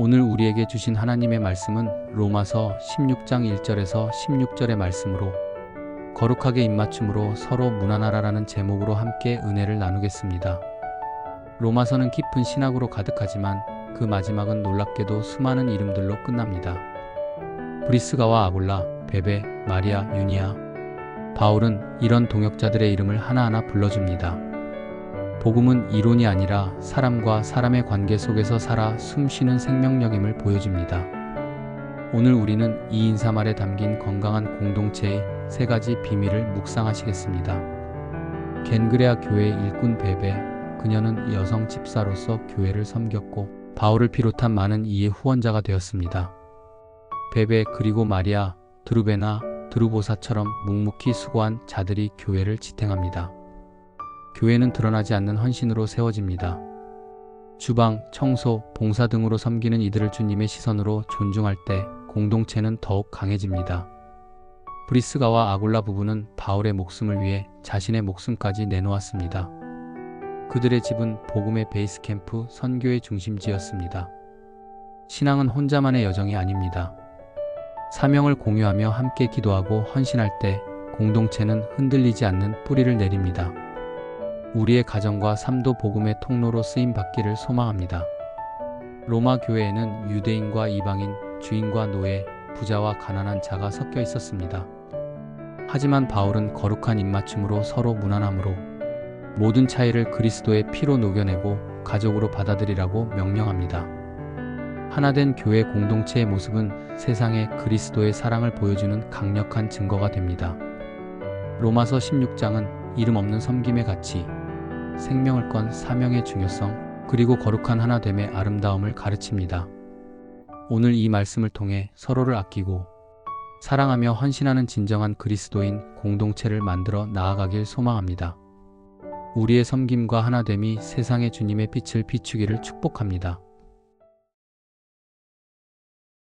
오늘 우리에게 주신 하나님의 말씀은 로마서 16장 1절에서 16절의 말씀으로 거룩하게 입맞춤으로 서로 무난하라라는 제목으로 함께 은혜를 나누겠습니다. 로마서는 깊은 신학으로 가득하지만 그 마지막은 놀랍게도 수많은 이름들로 끝납니다. 브리스가와 아굴라, 베베, 마리아, 유니아, 바울은 이런 동역자들의 이름을 하나하나 불러줍니다. 복음은 이론이 아니라 사람과 사람의 관계 속에서 살아 숨쉬는 생명력임을 보여줍니다. 오늘 우리는 이 인사말에 담긴 건강한 공동체의 세 가지 비밀을 묵상하시겠습니다. 겐그레아 교회의 일꾼 베베, 그녀는 여성 집사로서 교회를 섬겼고 바울을 비롯한 많은 이의 후원자가 되었습니다. 베베 그리고 마리아, 드루베나, 드루보사처럼 묵묵히 수고한 자들이 교회를 지탱합니다. 교회는 드러나지 않는 헌신으로 세워집니다. 주방, 청소, 봉사 등으로 섬기는 이들을 주님의 시선으로 존중할 때 공동체는 더욱 강해집니다. 브리스가와 아굴라 부부는 바울의 목숨을 위해 자신의 목숨까지 내놓았습니다. 그들의 집은 복음의 베이스 캠프 선교의 중심지였습니다. 신앙은 혼자만의 여정이 아닙니다. 사명을 공유하며 함께 기도하고 헌신할 때 공동체는 흔들리지 않는 뿌리를 내립니다. 우리의 가정과 삶도 복음의 통로로 쓰임 받기를 소망합니다. 로마 교회에는 유대인과 이방인, 주인과 노예, 부자와 가난한 자가 섞여 있었습니다. 하지만 바울은 거룩한 입맞춤으로 서로 무난함으로 모든 차이를 그리스도의 피로 녹여내고 가족으로 받아들이라고 명령합니다. 하나된 교회 공동체의 모습은 세상에 그리스도의 사랑을 보여주는 강력한 증거가 됩니다. 로마서 16장은 이름 없는 섬김의 가치, 생명을 건 사명의 중요성, 그리고 거룩한 하나됨의 아름다움을 가르칩니다. 오늘 이 말씀을 통해 서로를 아끼고 사랑하며 헌신하는 진정한 그리스도인 공동체를 만들어 나아가길 소망합니다. 우리의 섬김과 하나됨이 세상의 주님의 빛을 비추기를 축복합니다.